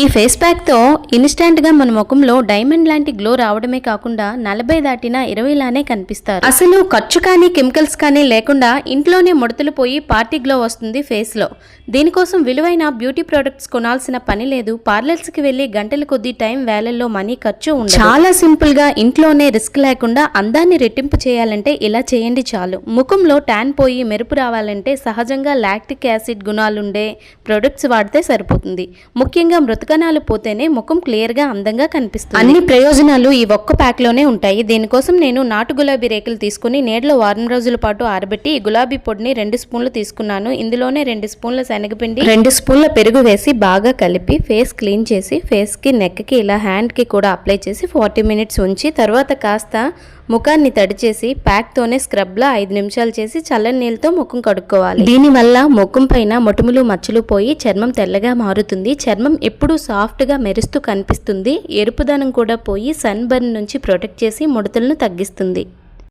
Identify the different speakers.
Speaker 1: ఈ ఫేస్ ప్యాక్తో ఇన్స్టెంట్గా మన ముఖంలో డైమండ్ లాంటి గ్లో రావడమే కాకుండా నలభై దాటిన ఇరవైలానే కనిపిస్తారు. అసలు ఖర్చు కానీ కెమికల్స్ కానీ లేకుండా ఇంట్లోనే ముడతలు పోయి పార్టీ గ్లో వస్తుంది ఫేస్లో. దీనికోసం విలువైన బ్యూటీ ప్రొడక్ట్స్ కొనాల్సిన పని లేదు. పార్లర్స్కి వెళ్ళి గంటల కొద్ది టైం వేలల్లో మనీ ఖర్చు ఉండదు. చాలా సింపుల్గా ఇంట్లోనే రిస్క్ లేకుండా అందాన్ని రెట్టింపు చేయాలంటే ఇలా చేయండి చాలు. ముఖంలో ట్యాన్ పోయి మెరుపు రావాలంటే సహజంగా లాక్టిక్ యాసిడ్ గుణాలుండే ప్రొడక్ట్స్ వాడితే సరిపోతుంది. ముఖ్యంగా మృతక మృతకణాలు పోతేనే ముఖం క్లియర్గా అందంగా కనిపిస్తుంది. అన్ని ప్రయోజనాలు ఈ ఒక్క ప్యాక్లోనే ఉంటాయి. దీనికోసం నేను నాటు గులాబీ రేకులు తీసుకుని నీడలో వారం రోజుల పాటు ఆరబెట్టి ఈ గులాబీ పొడిని రెండు స్పూన్లు తీసుకున్నాను. ఇందులోనే రెండు స్పూన్ల శనగపిండి రెండు స్పూన్ల పెరుగు వేసి బాగా కలిపి ఫేస్ క్లీన్ చేసి ఫేస్కి నెక్కి ఇలా హ్యాండ్కి కూడా అప్లై చేసి ఫార్టీ మినిట్స్ ఉంచి తర్వాత కాస్త ముఖాన్ని తడిచేసి ప్యాక్తోనే స్క్రబ్లా ఐదు నిమిషాలు చేసి చల్లని నీళ్ళతో ముఖం కడుక్కోవాలి. దీనివల్ల ముఖం పైన మొటిములు మచ్చలు పోయి చర్మం తెల్లగా మారుతుంది. చర్మం ఎప్పుడూ సాఫ్ట్గా మెరుస్తూ కనిపిస్తుంది. ఎరుపుదనం కూడా పోయి సన్ బర్న్ నుంచి ప్రొటెక్ట్ చేసి ముడతలను తగ్గిస్తుంది.